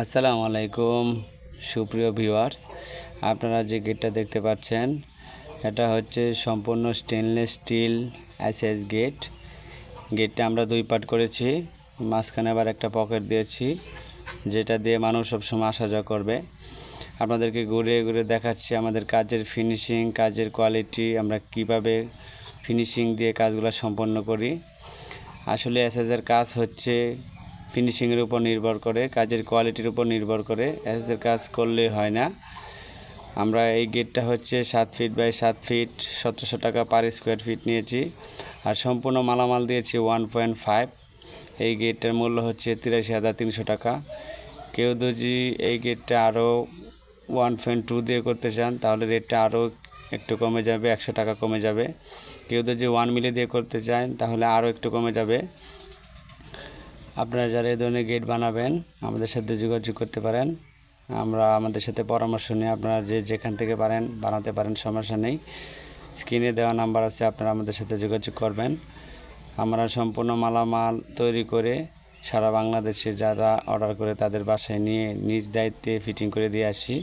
আসসালামু আলাইকুম, সুপ্রিয় ভিউয়ার্স। আপনারা যে গেটটা দেখতে পাচ্ছেন, এটা হচ্ছে সম্পূর্ণ স্টেনলেস স্টিল এসএস গেট গেটটা আমরা দুই পার্ট করেছি, মাঝখানে আবার একটা পকেট দিয়েছি, যেটা দিয়ে মানুষ সবসময় আসা যাওয়া করবে। আপনাদেরকে ঘুরে ঘুরে দেখাচ্ছি আমাদের কাজের ফিনিশিং কাজের কোয়ালিটি আমরা কীভাবে ফিনিশিং দিয়ে কাজগুলো সম্পন্ন করি। আসলে এসএসের কাজ হচ্ছে ফিনিশিংয়ের উপর নির্ভর করে, কাজের কোয়ালিটির উপর নির্ভর করে। এসএসের কাজ করলে হয় না। আমরা এই গেটটা হচ্ছে সাত ফিট বাই সাত ফিট সতেরোশো টাকা পার স্কোয়ার ফিট নিয়েছি। আর সম্পূর্ণ মালামাল দিয়েছি ওয়ান পয়েন্ট ফাইভ এই গেটটার মূল্য হচ্ছে তিরাশি হাজার তিনশো টাকা। কেউ যদি এই গেটটা আরও ওয়ান পয়েন্ট টু দিয়ে করতে চান, তাহলে রেটটা আরও একটু কমে যাবে, একশো টাকা কমে যাবে। কেউ যদি ওয়ান মিলি দিয়ে করতে চান, তাহলে আরও একটু কমে যাবে। আপনারা যারা এই ধরনের গেট বানাবেন, আমাদের সাথে যোগাযোগ করতে পারেন। আমরা আমাদের সাথে পরামর্শ নিয়ে আপনারা যে যেখান থেকে পারেন, বানাতে পারেন, সমস্যা নেই। স্ক্রিনে দেওয়া নাম্বার আছে, আপনারা আমাদের সাথে যোগাযোগ করবেন। আমরা সম্পূর্ণ মালামাল তৈরি করে সারা বাংলাদেশে যারা অর্ডার করে তাদের বাসায় নিয়ে নিজ দায়িত্বে ফিটিং করে দিয়ে আসি।